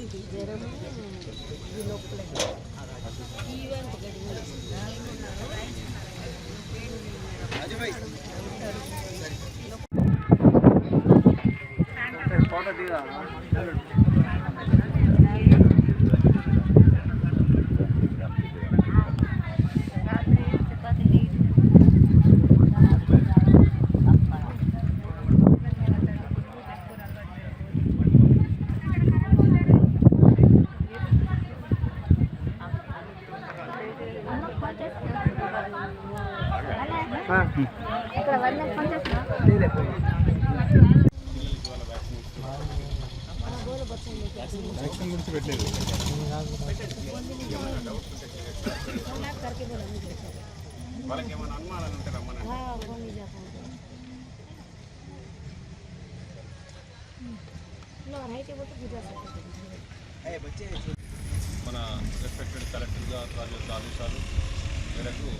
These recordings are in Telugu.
జ్వరానికి జ్వరము ఈ లోపల ఈవెంట్ ఒకటి ఇక్కడ వ్యాక్సిన్ గురించి పెట్టలేదు వాళ్ళకి ఏమైనా అనుమానాలు ఉంటే రమ్మని మన రెస్పెక్టెడ్ కలెక్టర్ గారు వారి యొక్క ఆదేశాలు మేరకు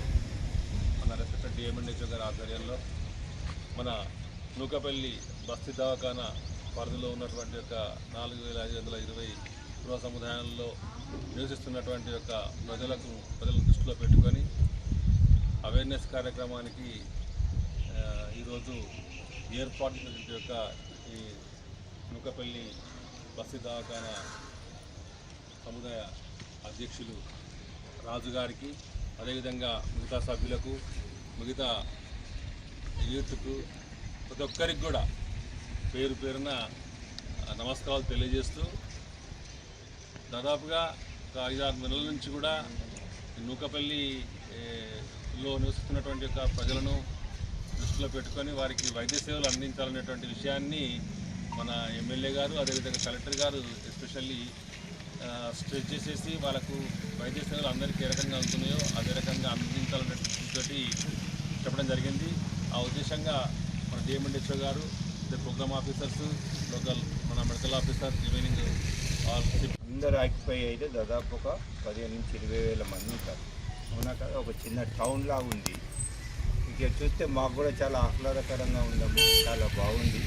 మన రెస్పెక్టెడ్ డిఎంఎన్హెచ్ఓ గారి ఆధ్వర్యంలో మన నూకపల్లి బస్తీ దవాఖానా పరిధిలో ఉన్నటువంటి యొక్క నాలుగు వేల ఐదు వందల ఇరవై గృహ సముదాయాల్లో నివసిస్తున్నటువంటి యొక్క ప్రజలకు ప్రజలను దృష్టిలో పెట్టుకొని అవేర్నెస్ కార్యక్రమానికి ఈరోజు ఏర్పాటు చేసినటువంటి యొక్క ఈ నూకపల్లి బస్తీ దవాఖానా సముదాయ అధ్యక్షులు రాజు గారికి అదేవిధంగా మిగతా సభ్యులకు మిగతా యూత్కు ప్రతి ఒక్కరికి కూడా పేరు పేరున నమస్కారాలు తెలియజేస్తూ దాదాపుగా ఒక ఐదారు నెలల నుంచి కూడా ఈ నూకపల్లి లో నివసిస్తున్నటువంటి యొక్క ప్రజలను దృష్టిలో పెట్టుకొని వారికి వైద్య సేవలు అందించాలనేటువంటి విషయాన్ని మన ఎమ్మెల్యే గారు అదేవిధంగా కలెక్టర్ గారు ఎస్పెషల్లీ స్ట్రెచ్ చేసేసి వాళ్ళకు వైద్య సేవలు అందరికీ ఏ రకంగా అందుతున్నాయో అదే రకంగా అందించాలనే తోటి చెప్పడం జరిగింది. ఆ ఉద్దేశంగా మన డిఎంఎండ్హెచ్ఓ గారు ఇద్దరు ప్రోగ్రామ్ ఆఫీసర్స్ లోకల్ మన మెడికల్ ఆఫీసర్ రిమైనింగ్ అందరు ఆక్యుపై అయితే దాదాపు ఒక పదిహేను నుంచి ఇరవై వేల మంది ఉంటారు. అవునా కదా? ఒక చిన్న టౌన్ ఉంది. ఇక చూస్తే మాకు కూడా చాలా ఆహ్లాదకరంగా ఉందమ్మా. చాలా బాగుంది.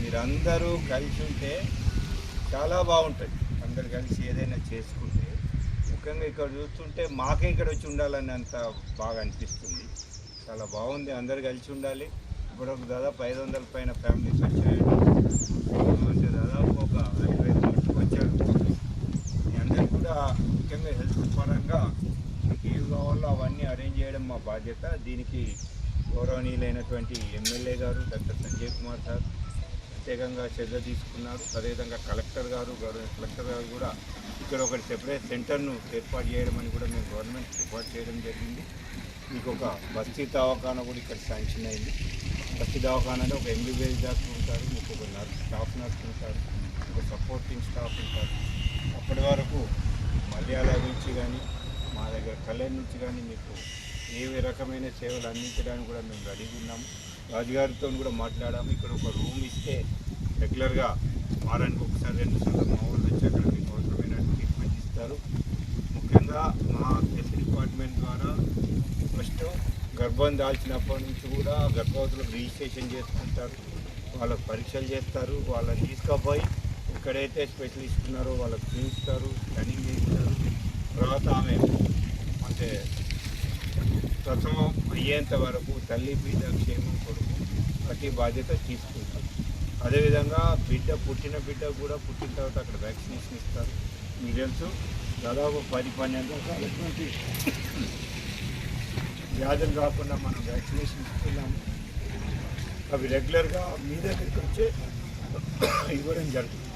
మీరందరూ కలిసి ఉంటే చాలా బాగుంటుంది. అందరు కలిసి ఏదైనా చేసుకుంటే ముఖ్యంగా ఇక్కడ చూస్తుంటే మాకే ఇక్కడ వచ్చి ఉండాలని అంత బాగా అనిపిస్తుంది. చాలా బాగుంది అందరు కలిసి ఉండాలి. ఇప్పుడు ఒక దాదాపు ఐదు వందల పైన ఫ్యామిలీస్ వచ్చాయండి దాదాపు ఒక ఐదు వేల వరకు వచ్చారు. మీ అందరికీ కూడా ముఖ్యంగా హెల్త్ పరంగా మీకు ఏవి కావాలో అవన్నీ అరేంజ్ చేయడం మా బాధ్యత. దీనికి గౌరవనీయులైనటువంటి ఎమ్మెల్యే గారు డాక్టర్ సంజయ్ కుమార్ సార్ ప్రత్యేకంగా శ్రద్ధ తీసుకున్నారు. అదేవిధంగా కలెక్టర్ గారు కలెక్టర్ గారు కూడా ఇక్కడ ఒకటి సెపరేట్ సెంటర్ను ఏర్పాటు చేయడం అని కూడా మేము గవర్నమెంట్ ఏర్పాటు చేయడం జరిగింది. మీకు ఒక బస్తీ దవాఖానా కూడా ఇక్కడ శాంక్షన్ అయింది. బస్తీ దవాఖానాలో ఒక ఎంబీబీఎస్ డాక్టర్ ఉంటారు మీకు ఒక నర్స్ స్టాఫ్ నర్స్ ఉంటారు ఒక సపోర్టింగ్ స్టాఫ్ ఉంటారు. అప్పటి వరకు మలయాళ నుంచి కానీ మా దగ్గర కళ్యాణ్ నుంచి కానీ మీకు ఏ రకమైన సేవలు అందించడానికి కూడా మేము రెడీగా ఉన్నాము. రాజుగారితో కూడా మాట్లాడాము. ఇక్కడ ఒక రూమ్ ఇస్తే రెగ్యులర్గా వారానికి ఒకసారి రెండు సార్లు మా వాళ్ళు వచ్చి అక్కడ మీకు అవసరమైన ట్రీట్మెంట్ ఇస్తారు. ముఖ్యంగా మా హెల్త్ డిపార్ట్మెంట్ ద్వారా ఫస్ట్ గర్భం దాల్చినప్పటి నుంచి కూడా గర్భవతులకు రిజిస్ట్రేషన్ చేసుకుంటారు. వాళ్ళకు పరీక్షలు చేస్తారు. వాళ్ళని తీసుకుపోయి ఎక్కడైతే స్పెషలిస్ట్ ఉన్నారో వాళ్ళకి చూపిస్తారు స్కానింగ్ చేస్తారు. తర్వాత ఆమె అంటే ప్రసవం అయ్యేంత వరకు తల్లి బిడ్డ క్షేమం కొరకు ప్రతి బాధ్యత తీసుకుంటారు అదేవిధంగా బిడ్డ పుట్టిన బిడ్డ కూడా పుట్టిన తర్వాత అక్కడ వ్యాక్సినేషన్ ఇస్తారు. మీకు తెలుసు దాదాపు పది పన్నెండు రకాలటువంటి వ్యాధులు కాకుండా మనం వ్యాక్సినేషన్ ఇస్తున్నాము. అవి రెగ్యులర్గా మీ దగ్గరికి వచ్చే ఇవ్వడం జరుగుతుంది.